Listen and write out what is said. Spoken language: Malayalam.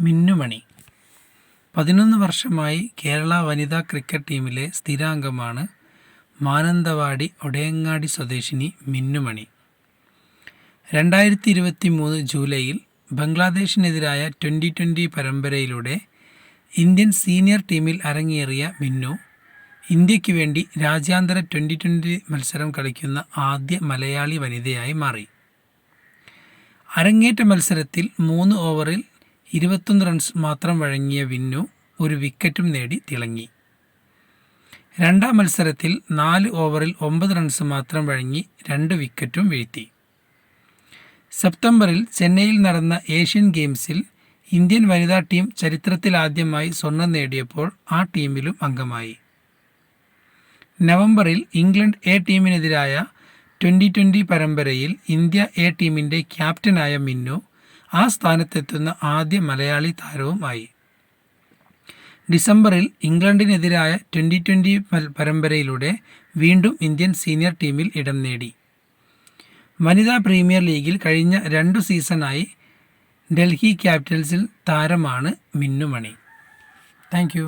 മിന്നുമണി. പതിനൊന്ന് വർഷമായി കേരള വനിതാ ക്രിക്കറ്റ് ടീമിലെ സ്ഥിരാംഗമാണ് മാനന്തവാടി ഒടയങ്ങാടി സ്വദേശിനി മിന്നുമണി. രണ്ടായിരത്തി ഇരുപത്തി മൂന്ന് ജൂലൈയിൽ ബംഗ്ലാദേശിനെതിരായ ട്വന്റി ട്വന്റി പരമ്പരയിലൂടെ ഇന്ത്യൻ സീനിയർ ടീമിൽ അരങ്ങേറിയ മിന്നു ഇന്ത്യയ്ക്ക് വേണ്ടി രാജ്യാന്തര ട്വന്റി ട്വന്റി മത്സരം കളിക്കുന്ന ആദ്യ മലയാളി വനിതയായി മാറി. അരങ്ങേറ്റ മത്സരത്തിൽ മൂന്ന് ഓവറിൽ ഇരുപത്തൊന്ന് റൺസ് മാത്രം വഴങ്ങിയ വിന്നു ഒരു വിക്കറ്റും നേടി തിളങ്ങി. രണ്ടാം മത്സരത്തിൽ നാല് ഓവറിൽ ഒമ്പത് റൺസ് മാത്രം വഴങ്ങി രണ്ട് വിക്കറ്റും വീഴ്ത്തി. സെപ്റ്റംബറിൽ ചെന്നൈയിൽ നടന്ന ഏഷ്യൻ ഗെയിംസിൽ ഇന്ത്യൻ വനിതാ ടീം ചരിത്രത്തിലാദ്യമായി സ്വർണം നേടിയപ്പോൾ ആ ടീമിലും അംഗമായി. നവംബറിൽ ഇംഗ്ലണ്ട് എ ടീമിനെതിരായ ട്വന്റി ട്വന്റി പരമ്പരയിൽ ഇന്ത്യ എ ടീമിന്റെ ക്യാപ്റ്റനായ മിന്നു ആ സ്ഥാനത്തെത്തുന്ന ആദ്യ മലയാളി താരവുമായി. ഡിസംബറിൽ ഇംഗ്ലണ്ടിനെതിരായ ട്വന്റി ട്വന്റി പരമ്പരയിലൂടെ വീണ്ടും ഇന്ത്യൻ സീനിയർ ടീമിൽ ഇടം നേടി. വനിതാ പ്രീമിയർ ലീഗിൽ കഴിഞ്ഞ രണ്ടു സീസണായി ഡൽഹി ക്യാപിറ്റൽസിൽ താരമാണ് മിന്നുമണി. താങ്ക്